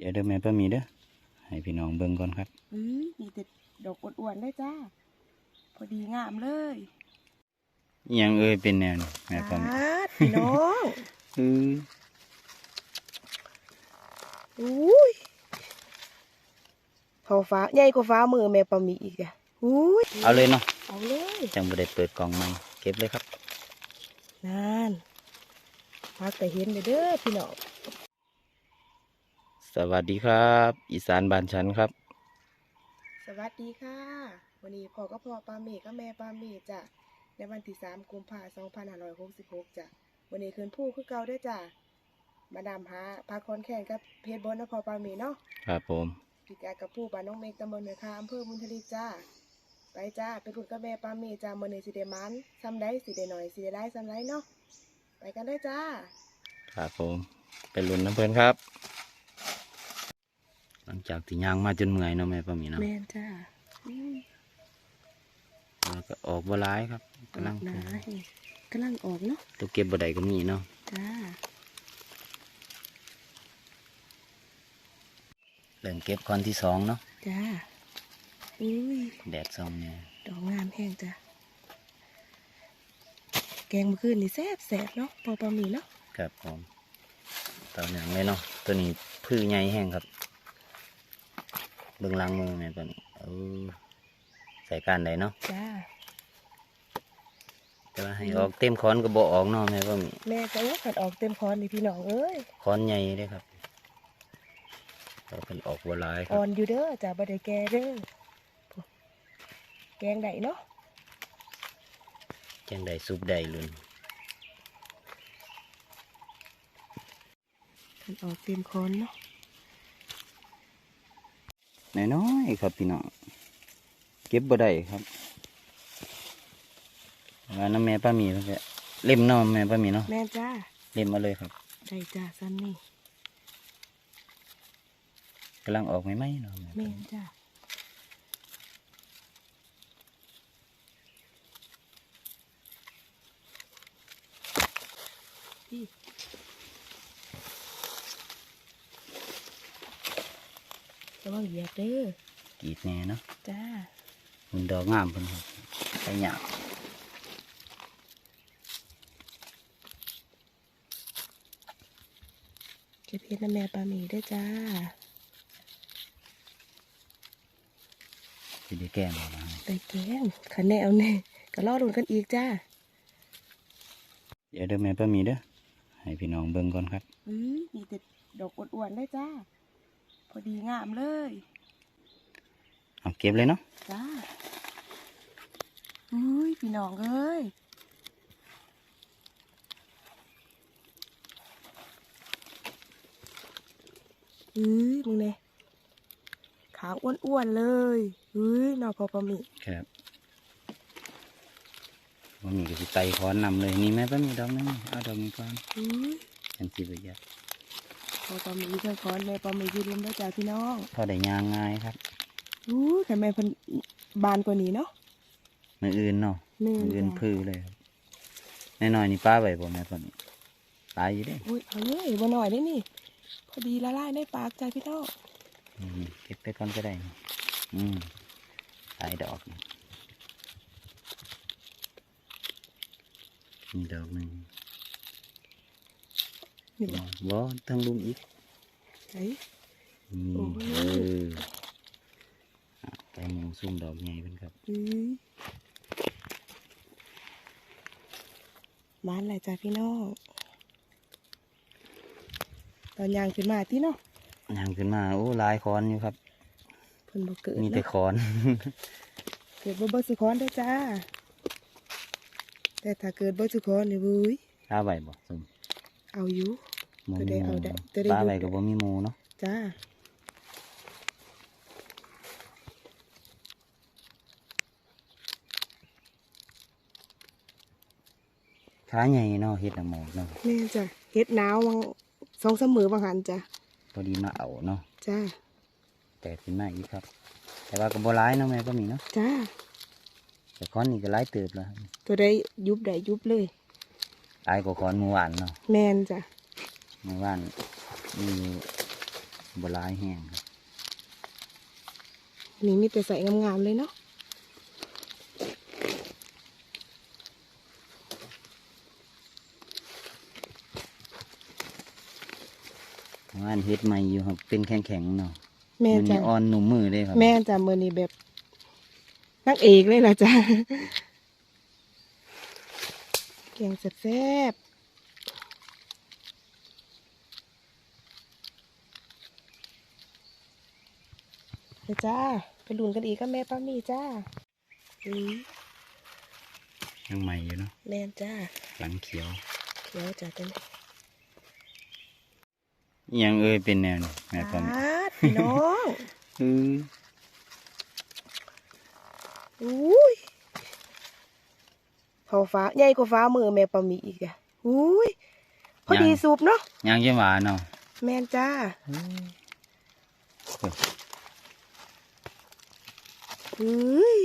เดี๋ยวเด้อแม่ป้ามีเด้อให้พี่น้องเบิ่งก่อนครับอืมมีแต่ดอกอ้วนๆเลยจ้า พอดีงามเลยอิหยังเอ่ยเป็นแนวนี้แม่ป้ามีสาดพี่น้องอืออุ้ยท้องฟ้าใหญ่กว่าฟ้ามือแม่ปลาหมีอีกอะอุ้ยเอาเลยเนาะเอาเลยจังบ่ได้เปิดกล่องใหม่เก็บเลยครับนั่นพักแต่เห็นเลยเด้อพี่น้อง สวัสดีครับ อีสานบ้านฉันครับ สวัสดีค่ะ วันนี้พ่อก็พ่อปลาหมีก็แม่ปลาหมีจ้ะในวันที่สามกุมภาพันธ์2566จ้ะวันนี้คืนผู้คือเก่าเด้อจ้ะมาดามหาพาคอนแข่งกับเพชรบนนครปลาหมีเนาะครับผมพิกากับผู้บ้านน้องเมกตำบลเหนือคาอำเภอบุญทลีจ้าไปจ้าไปพูดกับแม่ปามีจ้ามื่อนี้สิเดมันซ้ำได้สิเดหน่อยสิเดได้ซ้ำไรเนาะไปกันได้อจ้าครับผมไปลุ้นน้ำเพิ่นครับห ลังจากที่ย่างมาจนเมื่อยเนาะแม่ป้ามีเนาะแม่นจ้าอืมแล้วก็ออกบ่ร้ายครับกำลังออกนะกำลังออกเนาะตัวเก็บบ่ได้ก็มีเนาะจ้าเริ่มเก็บคอนที่สองเนาะจ้าอุ้ยแดดส่องเนี่ยดอกงามแห้งจ้าแกงเมื่อคืนนี่แซ่บแซ่บเนาะพอปลาหมีเนาะครับผมต่อเนื่องเลยเนาะตัวนี้พืชใหญ่แห้งครับ เบื้องหล่างมือแม่ตัวนี้เออใส่การได้เนาะจ้าแต่ว่าให้ออกเต็มคอนก็บ่ออกเนาะแม่ก็มีแม่จะว่าขัดออกเต็มคอนนี่พี่น้องเอ้ยคอนใหญ่เด้ครับเราเป็นออกบัวลายคอ่รัอบนอยู่เด้อจ้าบ่ได้แก่เด้อแกงได้เนาะจังได้ซุปได้ลุนขัดออกเต็มคอนเนาะ น้อยๆครับพี่น้องเก็บบ่ได้ครับว่าน้ำแม่ป้ามีเพิ่นก็เล่มเนาะแม่ป้ามีเนาะแม่จ้าเล่มมาเลยครับได้จ้าซ้ำนี่กำลังออกใหม่ๆเนาะแม่แม่ป้ามีจ้าพี่ ระวังเหยียบเด้อกรีดแน่เนาะจ้ามันดอกงามเพิ่นครับไปหยาบเก็บเพชรน้ำแม่ปลาหมีด้วยจ้าสิได้แก้มเอามาไปแกงขันแนวแน่ก็รอดุนกันอีกจ้าเดี๋ยวเด้อแม่ป้ามีเด้อให้พี่น้องเบิ่งก่อนครับ อืมมีแต่ดอกอ้วนๆได้จ้า พอดีงามเลยเอาเก็บเลยเนาะจ้าอุ้ยพี่น้องเอ้ยอุ้ยมึงเนี่ยขาวอ้วนๆเลยอุ้ยนอพอปลาหมีครับป้ามีก็สิไต่คอนนำเลยนี่แม่ป้ามีดอกหนึงเอาดอกนี้ก่อนอุ้ยจังสิบ่ยาก พอปลาหมีเจ้าคอนแม่ปลาหมียืนริมได้จ้าพี่น้องพอได้ย่างง่ายครับอุ้ยแต่แม่เพิ่นบานกว่านี้เนาะมืออื่นเนาะแม่มืออื่นจ้ะพื้เลยครับน้อยๆนี่ป้าไว้บ่แม่ป้ามีตายอยู่เด้อุ้ยเอาเลยบ่หน่อยได้นี่ พอดีละลายในปากจ้าพี่น้องนี่เก็บไปก่อนก็ได้นี่อืมตายดอกนี่นี่ดอกหนึ่ง นี่บ่บ่ทั้งลุมอีกไอ้นี่โอ้ยเอออะไปหมองซุ่มดอกใหญ่เพิ่นครับอุ้ยบ้านอะไรจ้าพี่น้องตอนยางขึ้นมาที่เนาะย่างขึ้นมาโอ้หลายคอนอยู่ครับเพิ่นบ่เกิดมีแต่เนาะคอนเกิดบ่เบ่สุคอนได้อจ้า แต่ถ้าเกิดบ่สุคอนนี่บุ้ยข้าใบบ่ซุ่มเอาอยู่ บ่ตัวมีใดหเอามูได้ตัวใดปลาอยู่ใบก็บ่มีหมูเนาะจ้า ขาใหญ่เนาะเฮ็ดน้ำหมอกเนาะแม่จ้ะเฮ็ดหนาววังสองสามมือบางหันจ้ะพอดีมาเอาเนาะจ้า แตกขึ้นมาอีกครับ แต่ว่าก็บ่หลายเนาะแม่ก็มีเนาะจ้า แต่คอนนี่ก็หลายเติบแล้วครับตัวใดยุบได้ยุบเลยหลายกว่าคอนเมื่อวานเนาะแม่นจ้ะ เมื่อวานมีอยู่บหลายแห้งครับนี่มีแต่ใส่งามๆเลยเนาะว่านเฮ็ดใหม่อยู่ครับ เป็นแข็งๆเนาะแม่มันจ้ะนี่อ่อนหนุ่มมือเลยครับแม่จ้ะมือนี้แบบนักเอกเลยล่ะจ้ะแกงแซ่บๆ ไปจ้า ไปลุนกันอีกก็แม่ป้ามีจ้าอืมยังใหม่อยู่เนาะแม่นจ้า หลังเขียว เขียวจ้ะเต็มอิหยังเอ้ยเป็นแนวนี่แม่ป้อมปาดพี่น้องเอออุ้ยเขาฟ้าใหญ่กว่าฟ้ามือแม่ปามีอีกอะอุ้ยพอดีสูบเนาะยังจะหวานเนาะแม่นจ้า เฮ้ย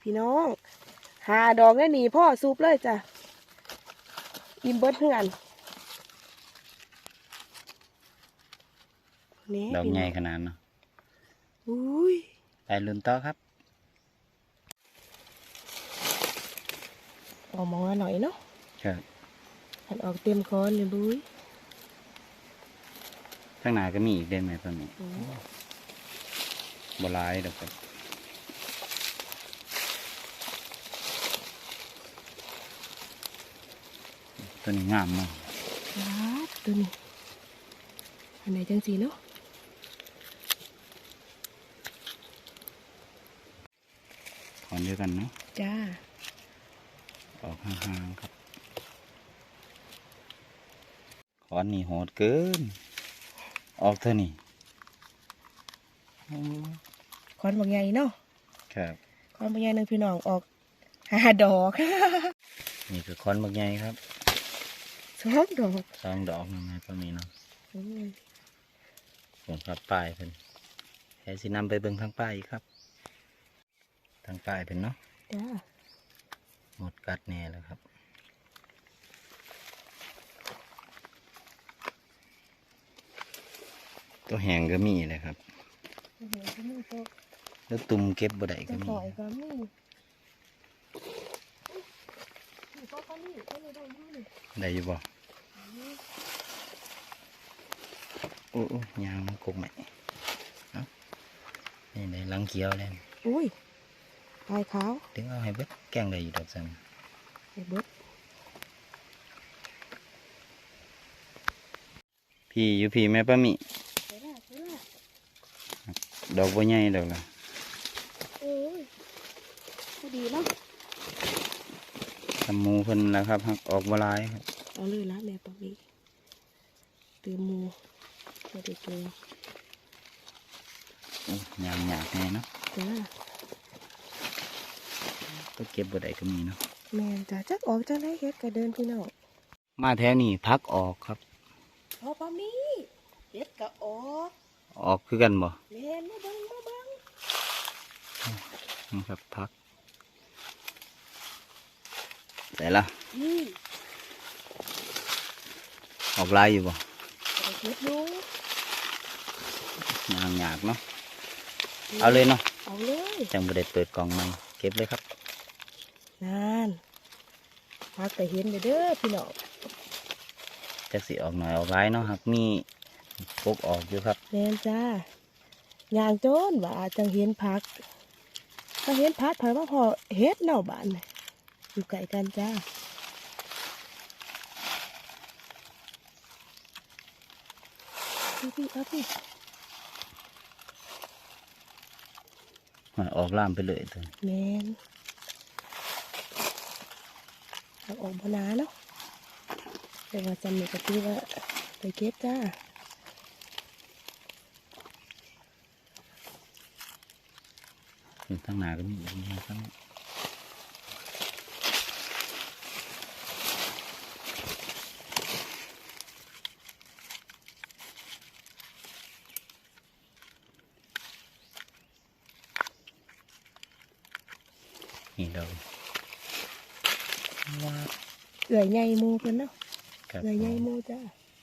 พี่น้อง หาดอกได้หนีพ่อสูบเลยจ้ะ อิ่มเบิดเฮือนนี่ดอกพี่ใหน้ญ่องขนาดเนาะอุ้ยไปลุ้นต่อครับออกมองมาหน่อยเนาะครับหันออกเต็มคอนเลยบุ้ยข้างหน้าก็มีอีกได้ไหมป้อมโอ้บหลายดอกครับ ตัวนี้งามเนาะครับตัวนี้ อันไหนจังสีเนาะขอนเดียวกันเนาะ จ้า ออกห่างๆครับขอนนี่โหดเกิน ออกเท่านี้อืมคอนบางใหญ่เนาะ ครับคอนบางใหญ่หนึ่งพี่น้องออกห้าดอก นี่คือคอนบักใหญ่ครับส องดอกสองดอกนึงนะก็มีเนาะอืมผมครับป้ายเพิ่นแค่สินำไปเบิ่งทางป้ายอีกครับ ทางป้ายเพิ่นเนาะจ้าหมดกัดแน่แล้วครับตัวแหงก็มีเลยครับโอ้โหก็มีตัวแล้วตุ่มเก็บบ่ได้จะก็มีปล่อยก็มีนี่ก็ก็นี่ก็นี่ได้อยู่นี่ได้อยู่บ่ โอ้โอ้ยางมันกกใหม่เนาะนี่ในลังเขียวเลยอุ้ยลายขาวถึงเอาให้เบิดแกงได้อยู่ดอกซันไอ้เบิดพี่อยู่พี่แม่ป้ามิเดี๋ยวนะเดี๋ยวนะดอกบ่ใหญ่ดอกละเอ้ยพอดีเนาะทำหมูเพิ่นแล้วครับหักออกบ่หลายครับ เอาเลยละแม่ปะมีเติมหมูไม่ได้เติมโอ้ยางหยากแน่เนาะจ้าก็เก็บบ่ได้ก็มีเนาะแม่นจ้าจักออกจังได้เฮ็ดก็เดินพี่น้องมาแถวนี้พักออกครับพอปะมีเฮ็ดก็ออกออกคือกันบ่แม่นมาเบิ่งมาเบิ่งนะครับพักแต่ละนี่ ออกลายอยู่บ่ไปเก็บอยู่ยางหยากเนาะ เอาเลยเนาะ เอาเลยจังบ่ได้เปิดกล่องใหม่เก็บเลยครับนั่นพักแต่เห็นเด้อเด้อพี่น้องจักสิออกหน่อยออกหลายเนาะครับมีปกออกอยู่ครับแม่นจ้าย่างโจนว่าจังเห็นพักถ้าเห็นพักถอยมาพอเฮ็ดเนาะบ้านน่ะอยู่ไกลกันจ้า พี่พี่เอาพี่ออกล่ามไปเลยตัวนี้แมนเอาออกบนาเนาะแต่ว่าจำเนี่ยก็คือว่าไปเก็บจ้าอยู่ข้างหน้าก็มีอีกนะ นี่เราว้าเอื่อยใหญ่หมูเพิ่นเนาะครับเอื่อยใหญ่หมูจ้า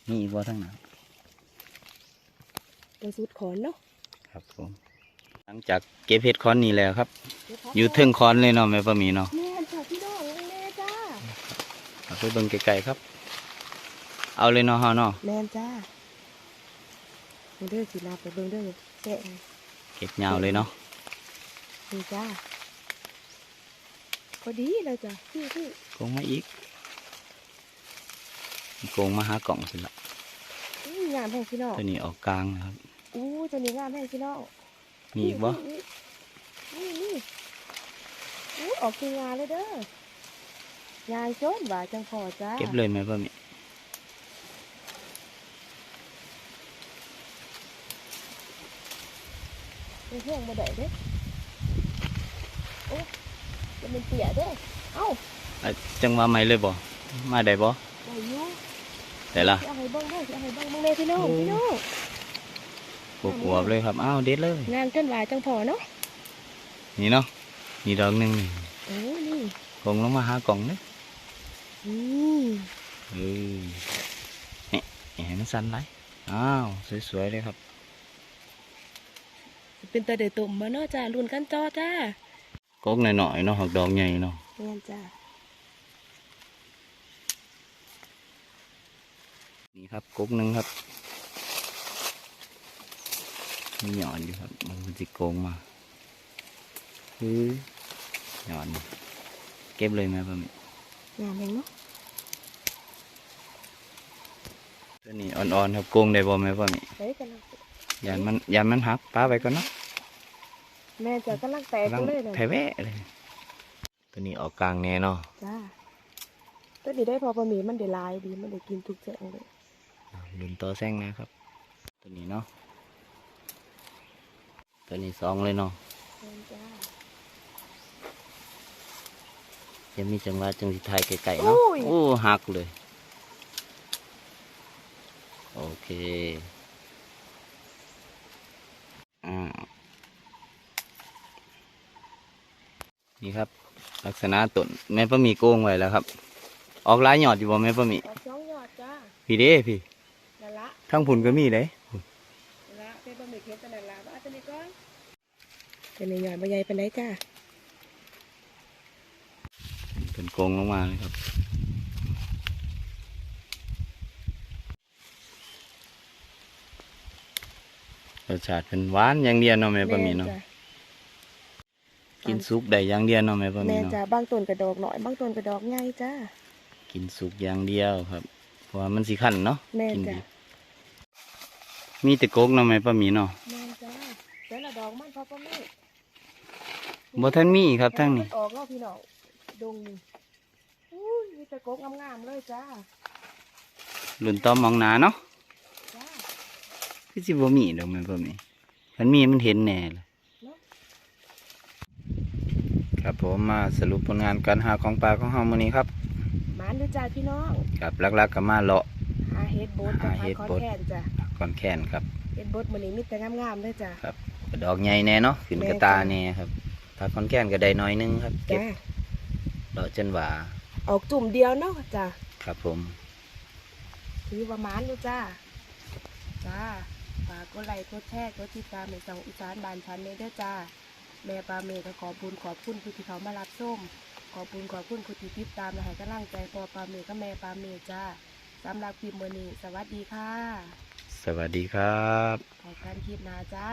มีอีกว่าทั้งนั้นตัวสุดขอนเนาะครับผม หลังจากเก็บเห็ดคอนนี่แล้วครับ อยู่เทึงคอนเลยเนาะแม่ป้าหมีเนาะแม่นค่ะพี่น้องแม่จ้าเอาไปเบิ่งไกลๆครับ เอาเลยเนาะเฮาเนาะแม่นจ้าเบิ่งเด้อสิลาไปเบิ่งเด้อแกะเก็บยาวเลยเนาะนี่จ้า พอดีเลยจ้ะพี่พี่โกงมาอีกโกงมาหากล่องสิละอู้งามแห้งพี่น้องตัวนี้ออกกลางนะครับอู้ตัวนี้งามแห้งพี่น้องมีอีกบ่นี่นี่อู้ออกคืองานเลยเด้องานชนบ่าจังพอจ้าเก็บเลยไหมป้าหมีเป็นเพื่อนบ่ได้เด้โอ้ จะเป็นเปียเด้เอ้าอะจังว่าไม่เลยบ่มาได้บ่ได้อยู่ได้ละสิเอาให้เบิ่งเด้อสิเอาให้เบิ่งเบิ่งเลยพี่น้องพี่น้องปวบอวบเลยครับอ้าวเด็ดเลยงานจนหวายจังพอเนาะนี่เนาะนี่ดอกหนึงนี่โอ้นี่คงลงมาหากล่องเด้ออืมเออนี่นี่ให้มันสั่นไหลอ้าวสวยๆเลยครับ เป็นตาเดือตุ่มมาเนาะจ้ารุ่นกันจอจ้า กกหน่อยๆเนาะหักดอกใหญ่เนาะงานจ้านี่ครับกกหนึ่งครับมีหย่อนอยู่ครับ มันจะโกงมาคือหย่อน เก็บเลยไหมพ่อแม่งานเองเนาะตัวนี้อ่อนๆครับโกงได้บ่ไหมพ่อแม่เฮ้ยกันนะยันมันยันมันหักป้าไปก่อนเนาะ แม่จะกำลังแตกกำลังเลยเลยแผ่แวะเลยตัวนี้ออกกลางแน่เนาะจ้าตัวนี้ได้พอประมีมันได้หลายดีมันได้กินทุกแจงเลยลุนต่อแซงนะครับ ตัวนี้เนาะตัวนี้สองเลยเนาะงานจ้ายังมีจังหวะจังสิไทายไก่ๆเนาะอุ้ยโอ้หักเลย โอเค อ่า นี่ครับ ลักษณะต้นแม่ป้ามีโกงไว้แล้วครับ ออกหลายหยอดอยู่บ่แม่ป้ามี ออกสองยอดจ้าพี่เด้พี่นั่นละทั้งผุนก็มีเด้นั่นละเป็นบะหมี่เค็มตัวนั่นละว่าตัวนี้ก่อนตัวนี้ยอดใบใหญ่เป็นไรจ้าเป็นโกงลงมาเลยครับรสชาติเป็นหวานอย่างเดียวเนาะแม่ป้ามีเนาะจ้ กินซุปได้อย่างเดียวเนาะแม่ป้ามีแม่เนาะจ้าบางต้นกระดอกหน่อยบางต้นกระดอกใหญ่จ้ากินสุกอย่างเดียวครับ เพราะว่ามันสิขันเนาะแม่กิจ้ะดิบมีแต่กกเนาะแม่ป้ามีเนาะแม่จ้าแต่ละดอกมันพอประมีบ่ทันมีครับทั้งนี้ ออกเนาะพี่น้องดงนี่อุ้ยมีแต่กกงามๆเลยจ้ารุ่นต่อมองหนาเนาะจ้า คือสิบ่มีดอกแม่ป้ามีคันมีมันเห็นแน่เลยเนาะ ครับผมมาสรุปผลงานการหาของปลาของเฮามื้อนี้ครับหมานด้วยจ้าพี่น้องครับหลักๆก็มาเลาะ หาเฮ็ดโบดกับหาหาเฮ็ดคอนโบ๊ท แคนจ้ะก่อนแค้นครับ เฮ็ดโบดมื้อนี้มีแต่งามๆเลยจ้ะ ดอกใหญ่แน่เนาะขึ้นกระตาแม่จ้ะแน่ครับถ้าก่อนแค้นก็ได้น้อยหนึงครับเก็บจ้าเลาะจนหว่าออกจุ่มเดียวเนาะจ้ะครับผม ถือว่าหมานอยู่จ้า จ้าฝากกดไลค์กดแชร์กดติดตามในสองอีสานบ้านฉันเด้อจ้า แม่ปลาเมย์ก็ขอบคุญขอบคุณผู้ที่เขามารับส้มขอบคุณขอบคุณผู้ที่ติดตามและให้กำลังใจพอปลาเมย์ก็แม่ปลาเมย์จ้าสำหรับคลิปมื้อนี้สวัสดีค่ะ สวัสดีครับ ขอกันคลิปหน้าจ้า